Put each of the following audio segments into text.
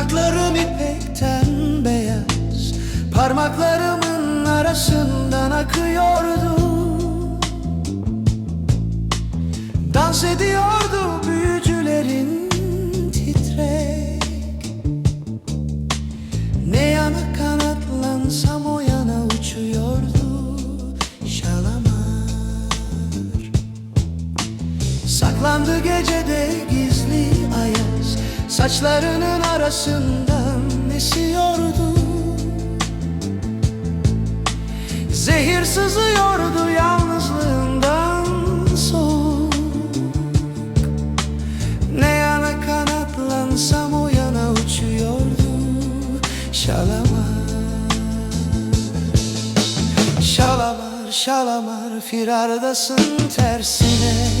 Yanaklarım ipekten beyaz Parmaklarımın arasından akıyordu. Dans ediyordu büyücülerin titrek. Ne yana kanatlansam o yana uçuyordu Şalamar. Saklandı gecede Saçlarının arasından esiyordu. Zehir sızıyordu yalnızlığından soğuk. Ne yana kanatlansam o yana uçuyordu Şalamar Şalamar şalamar firardasın tersine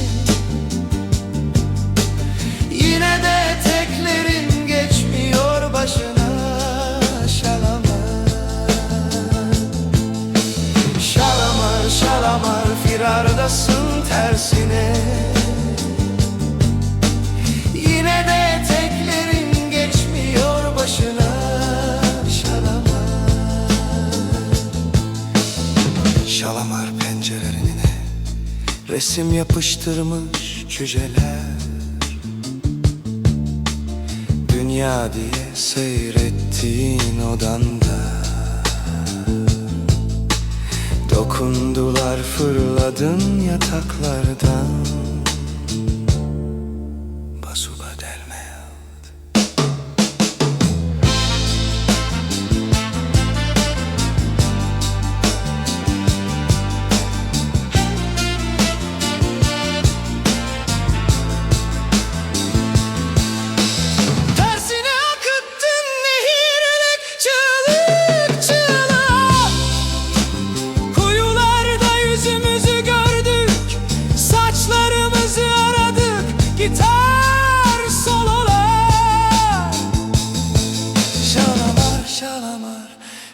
tersine Yine de teklerin geçmiyor başına Şalamar Şalamar pencerelerine Resim yapıştırmış cüceler. Dünya diye seyrettiğin odanda fırladın yataklardan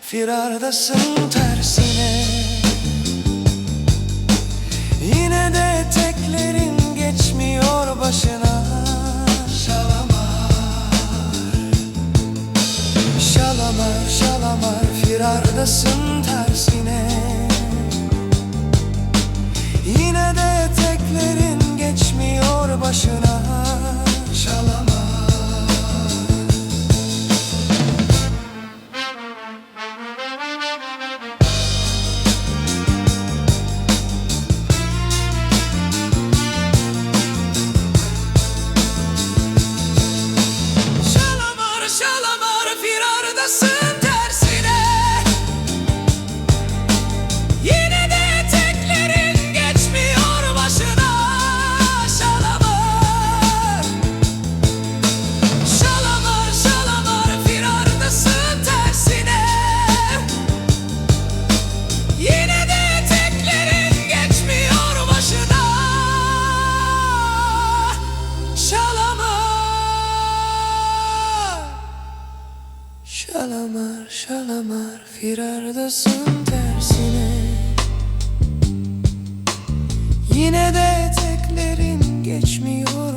Firardasın tersine. Yine de teklerin geçmiyor başına. Şalamar Şalamar şalamar firardasın Şalamar şalamar firardasın tersine. Yine de teklerin geçmiyor